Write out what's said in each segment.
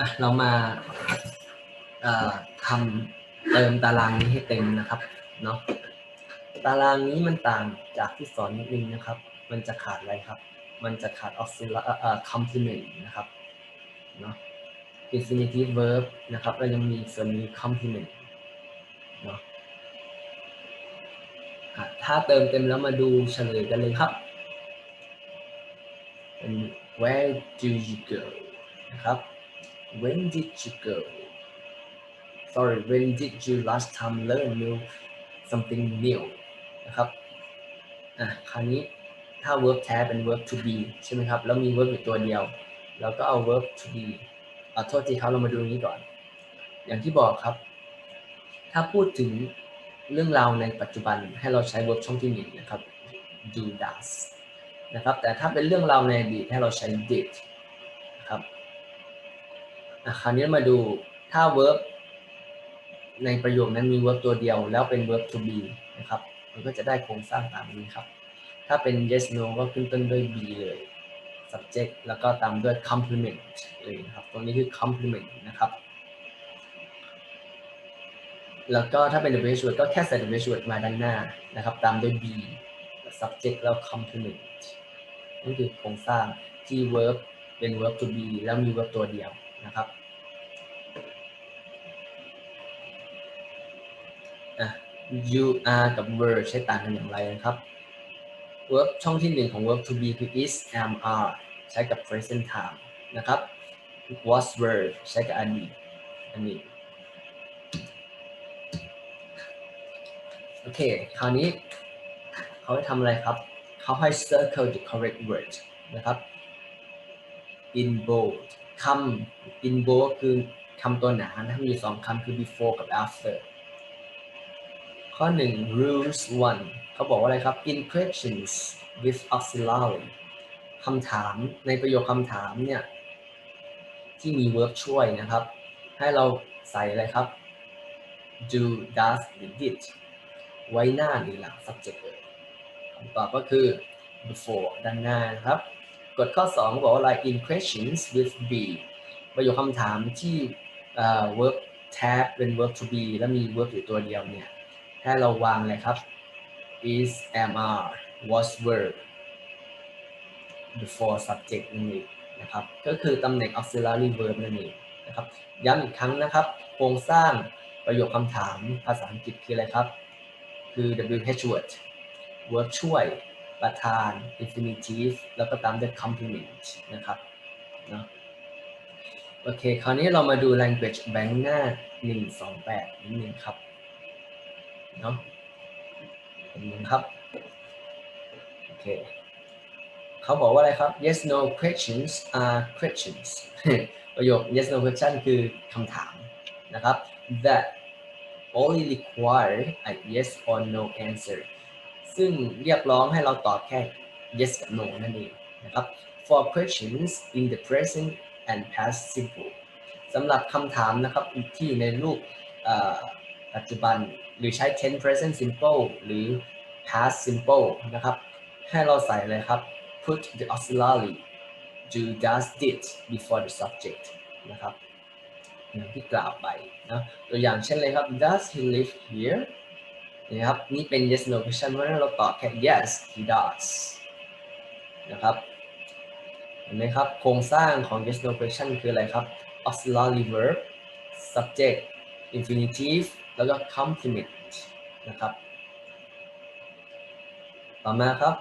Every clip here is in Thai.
อะเรามาทำเติมตารางนี้ให้เต็มนะครับเนาะตารางนี้มันต่างจากที่สอนนิดนึงนะครับ มันจะขาดอะไรครับ มันจะขาด auxiliary เอ่อ complement นะครับเนาะ infinitive verb นะครับแล้วยังมีส่วนมี complement เนาะถ้าเติมเต็มแล้วมาดูเฉลยกันเลยครับ where do you go นะครับ when did you go sorry when did you last time learn new something new นะครับอะคราวนี้ถ้า verb แท้เป็น verb to be ใช่ไหมครับ แล้วมี verb อยู่ตัวเดียว เราก็เอา verb to be เอาโทษทีครับเรามาดูนี้ก่อน อย่างที่บอกครับ ถ้าพูดถึงเรื่องราวในปัจจุบันให้เราใช้ verb ช่องที่หนึ่งนะครับ do does นะครับ แต่ถ้าเป็นเรื่องราวในอดีตให้เราใช้ did นะครับ คราวนี้มาดูถ้า verb ในประโยคนั้นมี verb ตัวเดียว แล้วเป็น verb to be นะครับ มันก็จะได้โครงสร้างตามนี้ครับ ถ้าเป็น yes no ก็ขึ้นต้นด้วย be เลย subject แล้วก็ตามด้วย complement เลยนะครับตรงนี้คือ complement นะครับ แล้วก็ถ้าเป็น WH word ก็แค่ใส่ WH word มาด้านหน้านะครับ ตามด้วย be subject แล้ว complement นี่คือโครงสร้างที่ verb เป็น verb to be แล้วมี verb ตัวเดียวนะครับ you are กับ were ใช้ต่างกันอย่างไรนะครับ verb ช่องที่หนึ่งของ verb to be คือ is am are ใช้กับ present time นะครับ was were ใช้กับอดีตอันนี้โอเค คราวนี้เขาให้ทำอะไรครับ เขาให้ circle the correct word นะครับ in bold คำ in bold คือคำตัวหนานะมีสองคำคือ before กับ after ข้อหนึ่ง rules one เขาบอกว่าอะไรครับ in questions with auxiliary คำถามในประโยคคำถามเนี่ยที่มี verb ช่วยนะครับ ให้เราใส่อะไรครับ do does หรือ did ไว้หน้าหรือหลัง subject เลยคำตอบก็คือ before ด้านหน้านะครับ กฎข้อ 2 บอกว่าอะไร in questions with be ประโยคคำถามที่ verb tab เป็น verb to be แล้วมี verb อยู่ตัวเดียวเนี่ย ให้เราวางเลยครับ is am are was were before subject นั่นเองนะครับ ก็คือตำแหน่ง auxiliary verb นั่นเองนะครับ ย้ำอีกครั้งนะครับ โครงสร้างประโยคคำถามภาษาอังกฤษคืออะไรครับ คือ WH word verb ช่วย ประธาน infinitive แล้วก็ตามด้วย complement นะครับเนาะโอเค คราวนี้เรามาดู language bank หน้า 128นิดนึงครับ เนาะเห็นไหมครับ โอเคเขาบอกว่าอะไรครับ yes no questions are questions ประโยค yes no question คือคำถามนะครับ that only require a yes or no answer ซึ่งเรียกร้องให้เราตอบแค่ yes กับ no นั่นเองนะครับ for questions in the present and past simple สำหรับคำถามนะครับที่ในรูปอ่อ ปัจจุบัน หรือใช้ tense present simple หรือ past simple นะครับ ให้เราใส่เลยครับ put the auxiliary do does did before the subject นะครับอย่างที่กล่าวไปนะตัวอย่างเช่นเลยครับ does he live here นะครับนี่เป็น yes no question เพราะนั้นเราตอบแค่ yes he does นะครับเห็นไหมครับ โครงสร้างของ yes no question คืออะไรครับ auxiliary verb subject infinitive แล้วก็ complement นะครับ ต่อมาครับ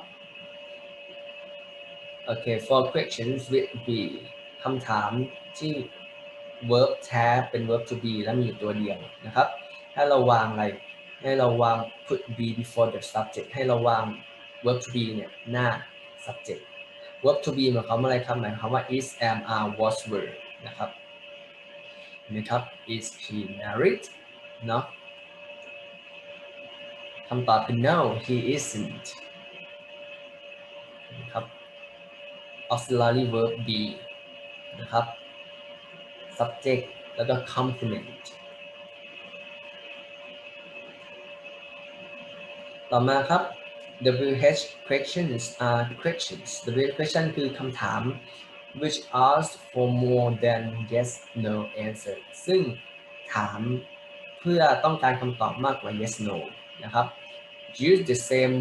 โอเค for questions with be คำถามที่ verb แท้เป็น verb to be และมีอยู่ตัวเดียวนะครับ ให้เราวางอะไร ให้เราวาง put be before the subject ให้เราวาง verb to be เนี่ยหน้า subject verb to be หมายความว่าอะไรครับ หมายความว่า is am are was were นะครับนะครับ is he married เนาะคำตอบคือ no he isn't นะครับ auxiliary verb be นะครับ subject แล้วก็ complement ต่อมาครับ WH questions are questions WH question คือคำถาม which asked for more than yes no answer ซึ่งถาม เพื่อต้องการคำตอบมากกว่า yes no นะครับ use the same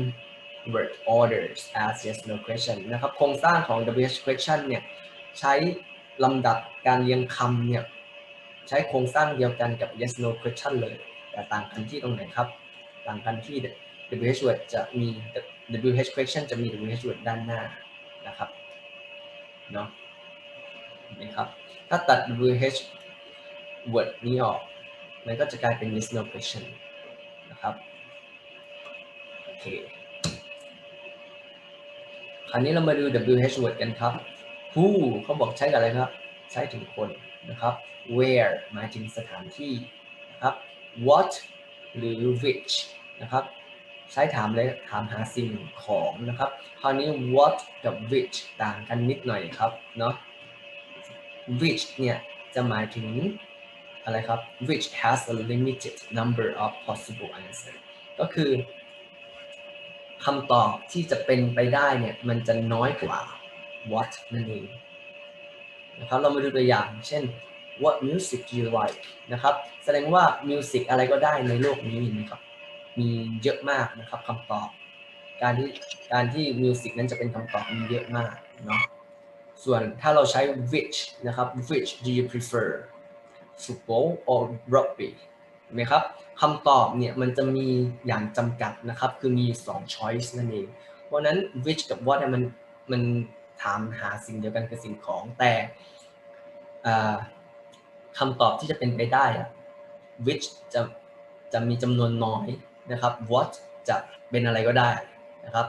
word orders as yes no question นะครับโครงสร้างของ WH question เนี่ยใช้ลำดับการเรียงคำเนี่ยใช้โครงสร้างเดียวกันกับ yes no question เลย แต่ต่างกันที่ตรงไหนครับ ต่างกันที่ WH word จะมี WH question จะมี WH word ด้านหน้านะครับเนาะนะครับ ถ้าตัด WH word นี้ออก มันก็จะกลายเป็น yes no question นะครับโอเคคราวนี้เรามาดู WH word กันครับ who เขาบอกใช้กับอะไรครับ ใช้ถึงคนนะครับ where หมายถึงสถานที่นะครับ what หรือ which นะครับใช้ถามเลยถามหาสิ่งของนะครับ คราวนี้ what กับ which ต่างกันนิดหน่อยครับเนาะ which เนี่ยจะหมายถึง อะไรครับ which has a limited number of possible answers ก็คือคำตอบที่จะเป็นไปได้เนี่ยมันจะน้อยกว่า what นั่นเองนะครับเรามาดูตัวอย่าง เช่น what music do you like นะครับแสดงว่า music อะไรก็ได้ในโลกนี้นะครับมีเยอะมากนะครับคำตอบ การที่การที่ music นั้นจะเป็นคำตอบมีเยอะมากเนาะส่วนถ้าเราใช้ which นะครับ which do you prefer football or rugby เห็นไหมครับคำตอบเนี่ยมันจะมีอย่างจำกัดนะครับ คือมีสอง choice นั่นเอง เพราะนั้น which กับ what เนี่ยมันมันถามหาสิ่งเดียวกันคือสิ่งของแต่คำตอบที่จะเป็นไปได้อะ which จะจะมีจำนวนน้อยนะครับ what จะเป็นอะไรก็ได้นะครับ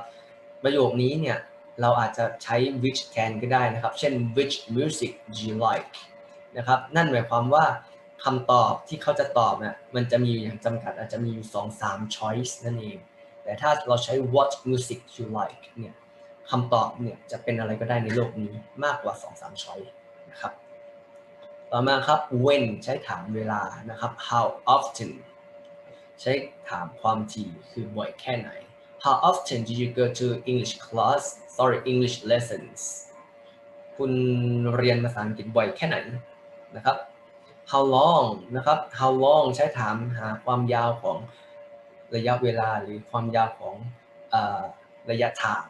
ประโยคนี้เนี่ยเราอาจจะใช้ which แทนก็ได้นะครับ เช่น which music do you like นะครับ นั่นหมายความว่าคำตอบที่เขาจะตอบเนี่ยมันจะมีอยู่อย่างจำกัดอาจจะมีอยู่สองสาม choice นั่นเอง แต่ถ้าเราใช้ what music you like เนี่ยคำตอบเนี่ยจะเป็นอะไรก็ได้ในโลกนี้มากกว่าสองสาม choice นะครับ ต่อมาครับ when ใช้ถามเวลานะครับ how often ใช้ถามความถี่คือบ่อยแค่ไหน How often do you go to English class sorry English lessons คุณเรียนภาษาอังกฤษบ่อยแค่ไหน นะครับ How long นะครับ How long ใช้ถามหาความยาวของระยะเวลาหรือความยาวของออระยะทาง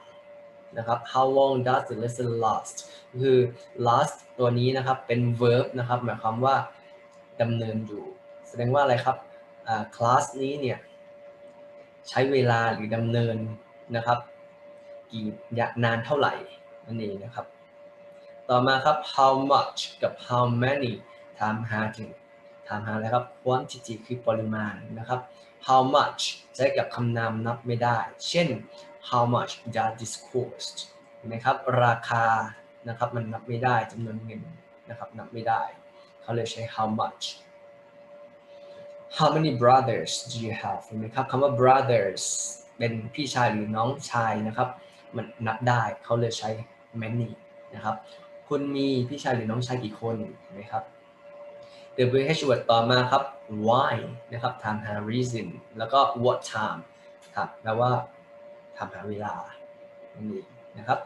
นะครับ How long does the lesson last คือ last ตัวนี้นะครับเป็น verb นะครับ หมายความว่าดำเนินอยู่ แสดงว่าอะไรครับคลาสนี้เนี่ยใช้เวลาหรือดำเนินนะครับกี่นานเท่าไหร่นั่นเองนะครับ ต่อมาครับ how much กับ how many ถามหาถึงถามหาอะไรครับ quantity คือปริมาณนะครับ how much ใช้กับคำนามนับไม่ได้ เช่น how much does this cost เห็นไหมครับ ราคานะครับมันนับไม่ได้จำนวนเงินนะครับนับไม่ได้ เขาเลยใช้ how much how many brothers do you have เห็นไหมครับคำว่า brothers เป็นพี่ชายหรือน้องชายนะครับ มันนับได้เขาเลยใช้ many นะครับ คุณมีพี่ชายหรือน้องชายกี่คนเห็นไหมครับ WH word ต่อมาครับ why นะครับถามหา reason แล้วก็ what time ครับแปลว่าถามหาเวลานั่นเองนะครับ